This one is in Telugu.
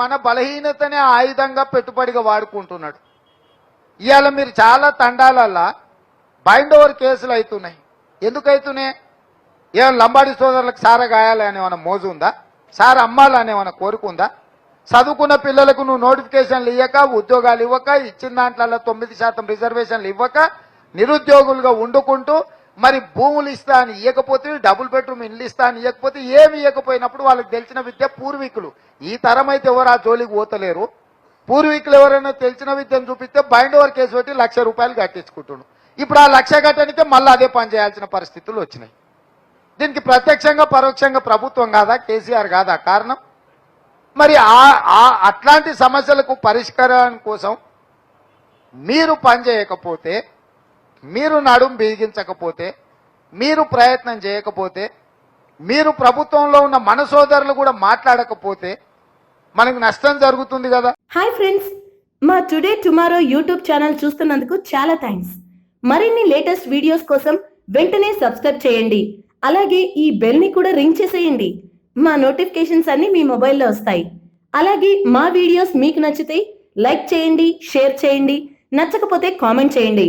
మన బలహీనతనే ఆయుధంగా పెట్టుబడిగా వాడుకుంటున్నాడు. ఇవాళ మీరు చాలా తండాలల్లా బైండ్ ఓవర్ కేసులు అవుతున్నాయి ఎందుకైతున్నాయి? ఏమైనా ఏం లంబాడి సోదరులకు సార గాయాలి అనే ఏమైనా మోజు ఉందా? సార్ అమ్మాలి అనే ఏమైనా కోరిక ఉందా? చదువుకున్న పిల్లలకు నువ్వు నోటిఫికేషన్లు ఇవ్వక ఉద్యోగాలు ఇవ్వక ఇచ్చిన దాంట్లో తొమ్మిది శాతం రిజర్వేషన్లు ఇవ్వక నిరుద్యోగులుగా వండుకుంటూ మరి భూములు ఇస్తా అని ఇవ్వకపోతే డబుల్ బెడ్రూమ్ ఇల్లు ఇస్తా అని ఇవ్వకపోతే ఏమి ఇవ్వకపోయినప్పుడు వాళ్ళకి తెలిసిన విద్య పూర్వీకులు. ఈ తరం అయితే ఎవరు ఆ జోలికి పోతలేరు? పూర్వీకులు ఎవరైనా తెలిసిన విద్యను చూపిస్తే బైండ్ ఓవర్ కేసు పెట్టి లక్ష రూపాయలు కట్టించుకుంటున్నాడు ఇప్పుడు ఆ లక్ష కట్టడానికే మళ్ళీ అదే పని చేయాల్సిన పరిస్థితులు వచ్చినాయి. దీనికి ప్రత్యక్షంగా పరోక్షంగా ప్రభుత్వం కాదా? కేసీఆర్ కాదా? కారణం? మరి ఆ ఆ- అట్లాంటి సమస్యలకు పరిష్కారం కోసం మీరు పనిచేయకపోతే మీరు నడుం బిగించకపోతే మీరు ప్రయత్నం చేయకపోతే మీరు ప్రభుత్వంలో ఉన్న మన సోదరులు కూడా మాట్లాడకపోతే మనకు నష్టం జరుగుతుంది కదా. హాయ్ ఫ్రెండ్స్ మా టుడే టుమారో యూట్యూబ్ ఛానల్ చూస్తున్నందుకు చాలా థ్యాంక్స్ మరిన్ని లేటెస్ట్ వీడియోస్ కోసం వెంటనే సబ్స్క్రైబ్ చేయండి. అలాగే ఈ బెల్ని కూడా రింగ్ చేసేయండి. మా నోటిఫికేషన్స్ అన్ని మీ మొబైల్లో వస్తాయి. అలాగే మా వీడియోస్ మీకు నచ్చితే లైక్ చేయండి షేర్ చేయండి నచ్చకపోతే కామెంట్ చేయండి.